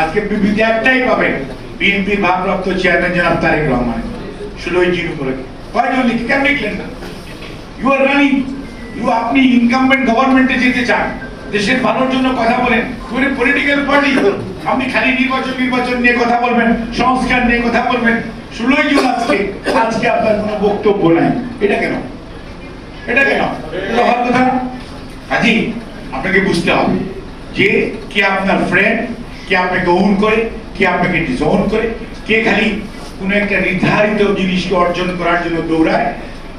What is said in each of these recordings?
আজকে বিবৃতি একটাই পাবেন, বিএনপির ভারপ্রাপ্ত চেয়ারম্যান জনাব তারেক রহমান। ষোলোই জিরো করে কয়জন লিখে? কেন লিখলেন না? ইউ আর রানিং ইউ আপনি ইনকামবেন্ট গভর্নমেন্টে যেতে চান, দেশের ভালোর জন্য কথা বলেন। পুরো পলিটিক্যাল পার্টি আপনি খালি নির্বাচন নির্বাচন নিয়ে কথা বলবেন, সংস্কার নিয়ে কথা বলবেন। ষোলোই জুন আজকে আজকে আপনার কোনো বক্তব্য নাই। এটা কেন? এটা কেন? হওয়ার কথা? না। কাজেই আপনাকে বুঝতে হবে যে কে আপনার ফ্রেন্ড কে আপনাকে ওন করে, কে আপনাকে ডিসওন করে, কে খালি কোন একটা নির্ধারিত জিনিসকে অর্জন করার জন্য দৌড়ায়,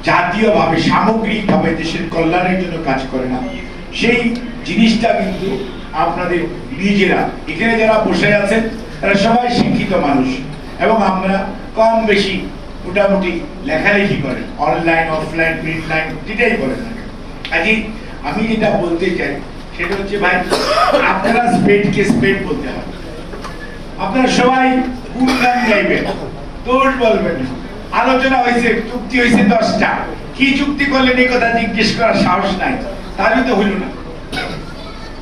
জাতীয়ভাবে, সামগ্রিকভাবে দেশের কল্যাণের জন্য কাজ করে না সেই জিনিসটা কিন্তু আপনাদের নিজেরা, এখানে যারা বসে আছেন, তারা সবাই শিক্ষিত মানুষ এবং আমরা কম বেশি মোটামুটি লেখালেখি করেন অনলাইন অফলাইন প্রিন্ট লাইন যেটাই কেন। কাজেই আমি যেটা বলতে চাই সেটা হচ্ছে ভাই, আপনারা বলতে হবে আপনারা সবাই গান গাইবেন দোষ বলবেন। আলোচনা হয়েছে, চুক্তি হয়েছে দশটা। কি চুক্তি করলেন এই কথা জিজ্ঞেস করার সাহস নাই। তাহলে তো হইল না।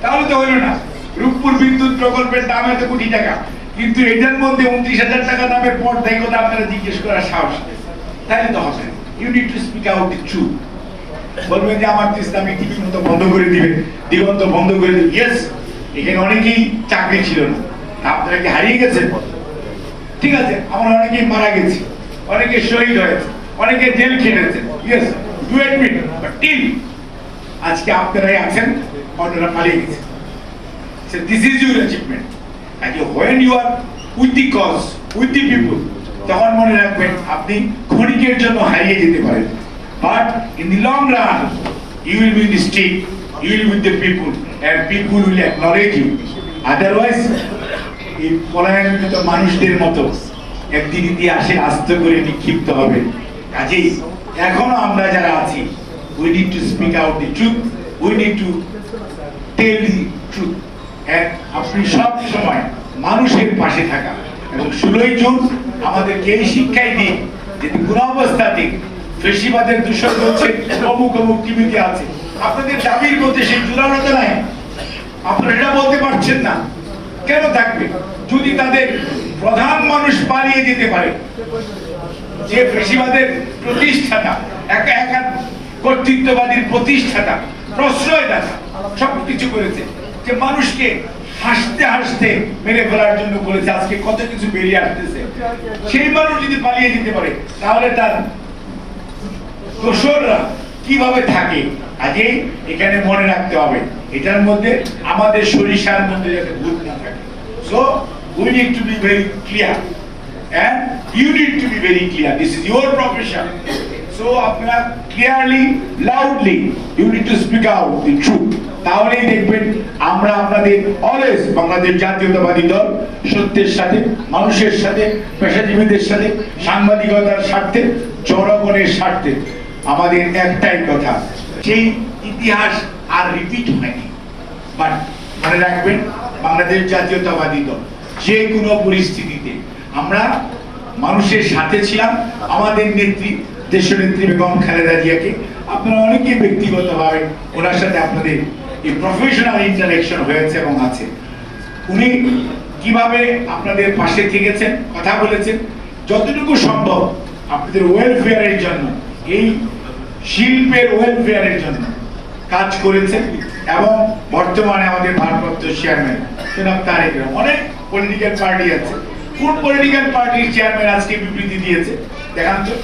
তাহলে তো হইল না। রূপপুর বিদ্যুৎ প্রকল্পের দাম এত কোটি টাকা। কিন্তু এটার মধ্যে উনত্রিশ হাজার টাকা দামের পর কথা আপনারা জিজ্ঞেস করার সাহস নেই। তাহলে তো হবে you need to speak out বলবেন যে আমার তো টিভির মতো বন্ধ করে দিবে দিগন্ত বন্ধ করে দিবে ইয়েস এখানে অনেকেই চাকরি ছিল না। আপনারা কি হারিয়ে গেছেন? ঠিক আছে আমরা অনেকেই মারা গেছি। অনেকে শহীদ হয়েছে অনেকে জেল খেটেছে। Yes do admit but till আজকে আপনারাই আছেন অন্যরা পালিয়ে গেছে। This is your achievement. And you, when you are with the cause, with the people, তখন মনে রাখবেন আপনি ক্ষণিকের জন্য হারিয়ে যেতে পারেন। But in the long run you will be the state you will with the people and people will acknowledge you otherwise এই পলায়নকৃত মানুষদের মতো একদিন ইতিহাসে আস্ত করে নিক্ষিপ্ত হবে। কাজেই এখনও আমরা যারা আছি we need to speak out the truth we need to tell the truth আপনি সব সময় মানুষের পাশে থাকা। এবং ষোলোই জুন আমাদেরকে এই শিক্ষাই দিন যে কোন অবস্থাতে ফেসিবাদের দূষণ হচ্ছে অমুক অমুক টিভিতে আছে। আপনাদের দাবির মধ্যে সেই জোরালোতা নাই। আপনারা এটা বলতে পারছেন না। কেন থাকবে? যদি তাদের প্রধান মানুষ পালিয়ে যেতে পারে, যে ফেসিবাদের প্রতিষ্ঠাতা, একা একা কর্তৃত্ববাদীর প্রতিষ্ঠাতা, প্রশ্রয়দাতা, সবকিছু করেছে, যে মানুষকে হাসতে হাসতে মেরে ফেলার জন্য বলেছে আজকে কত কিছু বেরিয়ে আসতেছে। সেই মানুষ যদি পালিয়ে যেতে পারে, তাহলে তার দোসররা কীভাবে থাকে? আগে এখানে মনে রাখতে হবে, এটার মধ্যে আমাদের সরিষার মধ্যে যাতে ভূত না থাকে। So we need to be very clear and you need to be very clear. This is your profession. So, আপনারা clearly loudly you need to speak out the truth তাহলেই দেখবেন আমরা আপনাদের অলওয়েজ বাংলাদেশ জাতীয়তাবাদী দল, সত্যের সাথে, মানুষের সাথে, পেশাজীবীদের সাথে, সাংবাদিকতার স্বার্থে, জনগণের স্বার্থে। আমাদের একটাই কথা সেই ইতিহাস আর রিপিট হয়নি বাট মনে রাখবেন, বাংলাদেশ জাতীয়তাবাদী দল, যে কোনো পরিস্থিতিতে আমরা মানুষের সাথে ছিলাম, আমাদের নেত্রী দেশনেত্রী বেগম খালেদা জিয়াকে। আপনারা অনেকে ব্যক্তিগতভাবে ওনার সাথে আপনাদের এই প্রফেশনাল ইন্টারেকশন হয়েছে এবং আছে। উনি কীভাবে আপনাদের পাশে থেকেছেন, কথা বলেছেন, যতটুকু সম্ভব আপনাদের ওয়েলফেয়ারের জন্য এই শিল্পের ওয়েলফেয়ারের জন্য কাজ করেছেন এবং বর্তমানে আমাদের ভারপ্রাপ্ত চেয়ারম্যান জনাব তারেক। অনেক পলিটিক্যাল পার্টি আছে। কোন পলিটিক্যাল পার্টির চেয়ারম্যান আজকে বিবৃতি দিয়েছে? দেখান তো।